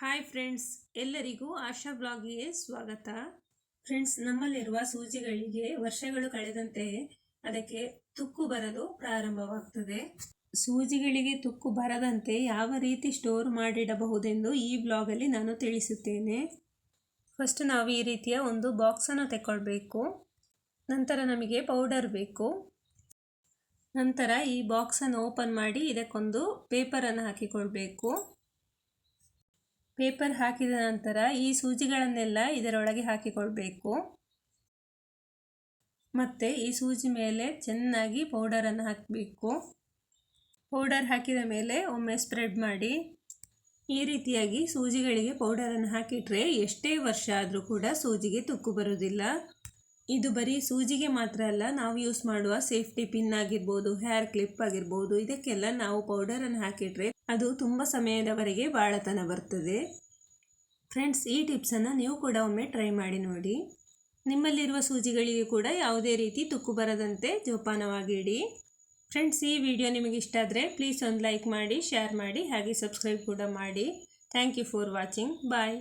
Hi friends ಎಲ್ಲರಿಗೂ ಆಶಾ ಬ್ಲಾಗಿಗೆ ಸ್ವಾಗತ. Friends ನಮ್ಮಲ್ಲಿರುವ ಸೂಜಿಗಳಿಗೆ ವರ್ಷಗಳು ಕಳೆದಂತೆ ಅದಕ್ಕೆ ತುಕ್ಕು ಬರಲು ಪ್ರಾರಂಭವಾಗ್ತದೆ. ಸೂಜಿಗಳಿಗೆ ತುಕ್ಕು ಬರದಂತೆ ಯಾವ ರೀತಿ ಸ್ಟೋರ್ ಮಾಡಿಡಬಹುದೆಂದು ಈ ಬ್ಲಾಗಲ್ಲಿ ನಾನು ತಿಳಿಸುತ್ತೇನೆ. ಫಸ್ಟ್ ನಾವು ಈ ರೀತಿಯ ಒಂದು ಬಾಕ್ಸನ್ನು ತಗೊಳ್ಬೇಕು ನಂತರ ನಮಗೆ ಪೌಡರ್ ಬೇಕು. ನಂತರ ಈ ಬಾಕ್ಸನ್ನು ಓಪನ್ ಮಾಡಿ ಇದಕ್ಕೊಂದು ಪೇಪರನ್ನು ಹಾಕಿಕೊಳ್ಬೇಕು. ಪೇಪರ್ ಹಾಕಿದ ನಂತರ ಈ ಸೂಜಿಗಳನ್ನೆಲ್ಲ ಇದರೊಳಗೆ ಹಾಕಿಕೊಳ್ಬೇಕು. ಮತ್ತು ಈ ಸೂಜಿ ಮೇಲೆ ಚೆನ್ನಾಗಿ ಪೌಡರನ್ನು ಹಾಕಬೇಕು. ಪೌಡರ್ ಹಾಕಿದ ಮೇಲೆ ಒಮ್ಮೆ ಸ್ಪ್ರೆಡ್ ಮಾಡಿ ಈ ರೀತಿಯಾಗಿ ಸೂಜಿಗಳಿಗೆ ಪೌಡರನ್ನು ಹಾಕಿಟ್ರೆ ಎಷ್ಟೇ ವರ್ಷ ಆದರೂ ಕೂಡ ಸೂಜಿಗೆ ತುಕ್ಕು ಬರುವುದಿಲ್ಲ. ಇದು ಬರೀ ಸೂಜಿಗೆ ಮಾತ್ರ ಅಲ್ಲ, ನಾವು ಯೂಸ್ ಮಾಡುವ ಸೇಫ್ಟಿ ಪಿನ್ ಆಗಿರ್ಬೋದು ಹೇರ್ ಕ್ಲಿಪ್ ಆಗಿರ್ಬೋದು, ಇದಕ್ಕೆಲ್ಲ ನಾವು ಪೌಡರನ್ನು ಹಾಕಿಟ್ರೆ ಅದು ತುಂಬ ಸಮಯದವರೆಗೆ ಬಾಳತನ ಬರ್ತದೆ. ಫ್ರೆಂಡ್ಸ್ ಈ ಟಿಪ್ಸನ್ನು ನೀವು ಕೂಡ ಒಮ್ಮೆ ಟ್ರೈ ಮಾಡಿ ನೋಡಿ. ನಿಮ್ಮಲ್ಲಿರುವ ಸೂಜಿಗಳಿಗೆ ಕೂಡ ಯಾವುದೇ ರೀತಿ ತುಕ್ಕು ಬರದಂತೆ ಜೋಪಾನವಾಗಿಡಿ. ಫ್ರೆಂಡ್ಸ್ ಈ ವಿಡಿಯೋ ನಿಮಗೆ ಇಷ್ಟ ಆದರೆ ಪ್ಲೀಸ್ ಒಂದು ಲೈಕ್ ಮಾಡಿ ಶೇರ್ ಮಾಡಿ, ಹಾಗೆ ಸಬ್ಸ್ಕ್ರೈಬ್ ಕೂಡ ಮಾಡಿ. Thank you for watching bye